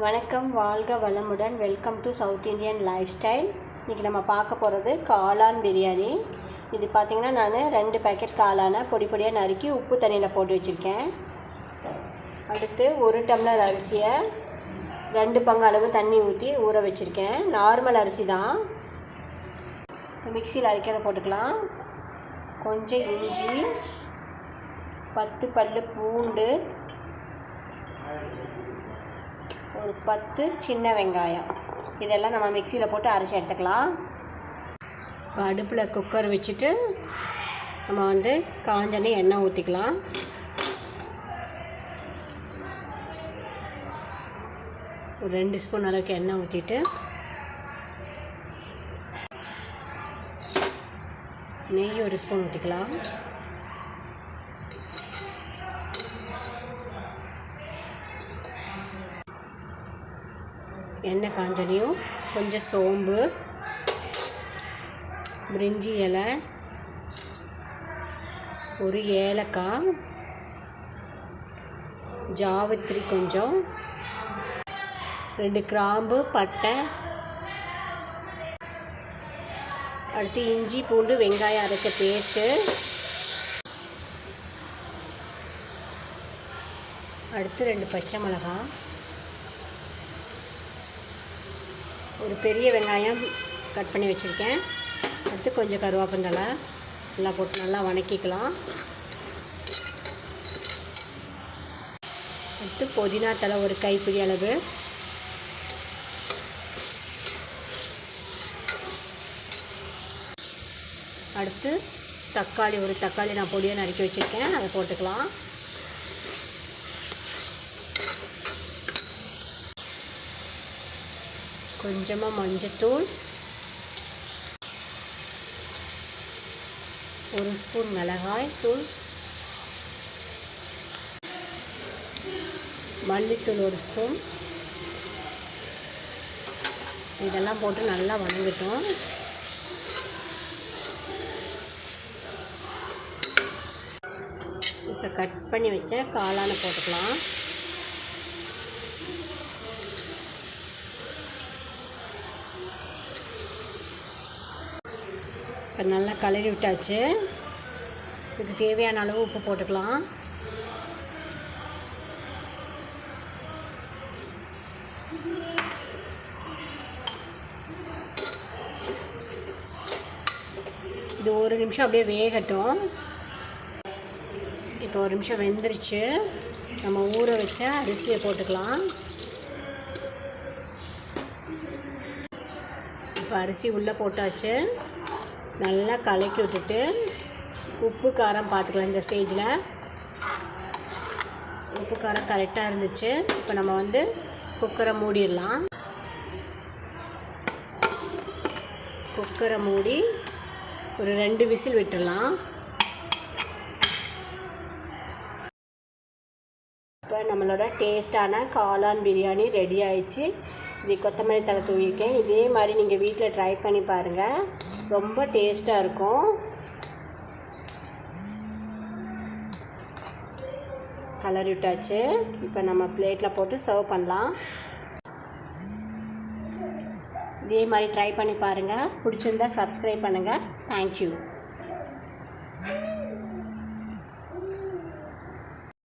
வணக்கம் வாழ்க வளமுடன். Welcome to south Indian lifestyle இன்றைக்கி நம்ம பார்க்க போகிறது காளான் பிரியாணி. இது பார்த்திங்கன்னா நான் ரெண்டு பேக்கெட் காளானை பொடி பொடியாக நறுக்கி உப்பு தண்ணியில் போட்டு வச்சுருக்கேன். அடுத்து ஒரு டம்ளர் அரிசியை ரெண்டு பங்கு அளவு தண்ணி ஊற்றி ஊற வச்சுருக்கேன். நார்மல் அரிசி தான். மிக்சியில் அரைக்கிறத போட்டுக்கலாம். கொஞ்சம் இஞ்சி பத்து பல் பூண்டு ஒரு பத்து சின்ன வெங்காயம். இதெல்லாம் நம்ம மிக்சியில் போட்டு அரைச்சி எடுத்துக்கலாம். இப்போ அடுப்பில் குக்கர் வச்சுட்டு நம்ம வந்து காஞ்சனே எண்ணெய் ஊற்றிக்கலாம் ஒரு ரெண்டு ஸ்பூன் அளவுக்கு எண்ணெய் ஊற்றிட்டு நெய் ஒரு ஸ்பூன் ஊற்றிக்கலாம் எண்ணெய் காஞ்சனையும் கொஞ்சம் சோம்பு பிரிஞ்சி இலை ஒரு ஏலக்காய் ஜாவித்திரி கொஞ்சம் ரெண்டு கிராம்பு பட்டை அடுத்து இஞ்சி பூண்டு வெங்காயம் அரைச்ச பேஸ்ட்டு அடுத்து ரெண்டு பச்சை மிளகாய் ஒரு பெரிய வெங்காயம் கட் பண்ணி வச்சுருக்கேன். அடுத்து கொஞ்சம் கருவேப்பந்தலை நல்லா போட்டு நல்லா வணக்கிக்கலாம். அடுத்து புதினா தலை ஒரு கைப்பிடி அளவு. அடுத்து தக்காளி ஒரு தக்காளி நான் பொடியாக நறுக்கி வச்சுருக்கேன். அதை போட்டுக்கலாம். கொஞ்சமாக மஞ்சத்தூள் ஒரு ஸ்பூன் மிளகாய் தூள் மல்லித்தூள் ஒரு ஸ்பூன். இதெல்லாம் போட்டு நல்லா வணங்கட்டும் இப்போ கட் பண்ணி வச்ச காளானை போட்டுக்கலாம். இப்போ நல்லா கலரி விட்டாச்சு. இதுக்கு தேவையான அளவு உப்பு போட்டுக்கலாம். இது ஒரு நிமிஷம் அப்படியே வேகட்டும். இப்போ ஒரு நிமிஷம் வெந்துருச்சு. நம்ம ஊற வச்ச அரிசியை போட்டுக்கலாம். இப்போ அரிசி உள்ளே போட்டாச்சு. நல்லா கலக்கி விட்டுட்டு உப்பு காரம் பார்த்துக்கலாம் இந்த ஸ்டேஜில். உப்பு காரம் கரெக்டாக இருந்துச்சு. இப்போ நம்ம வந்து குக்கரை மூடிடலாம். குக்கரை மூடி ஒரு ரெண்டு விசில் விட்டுடலாம். இப்போ நம்மளோட டேஸ்ட்டான காளான் பிரியாணி ரெடி ஆயிடுச்சு. இது கொத்தமல்லி தலை தூவிருக்கேன் இதே மாதிரி நீங்கள் வீட்டில் ட்ரை பண்ணி பாருங்கள் ரொம்ப டேஸ்ட்டாக இருக்கும். கலர் விட்டாச்சு. இப்போ நம்ம பிளேட்டில் போட்டு சர்வ் பண்ணலாம். இதே மாதிரி ட்ரை பண்ணி பாருங்கள் பிடிச்சிருந்தா சப்ஸ்கிரைப் பண்ணுங்கள் தேங்க்யூ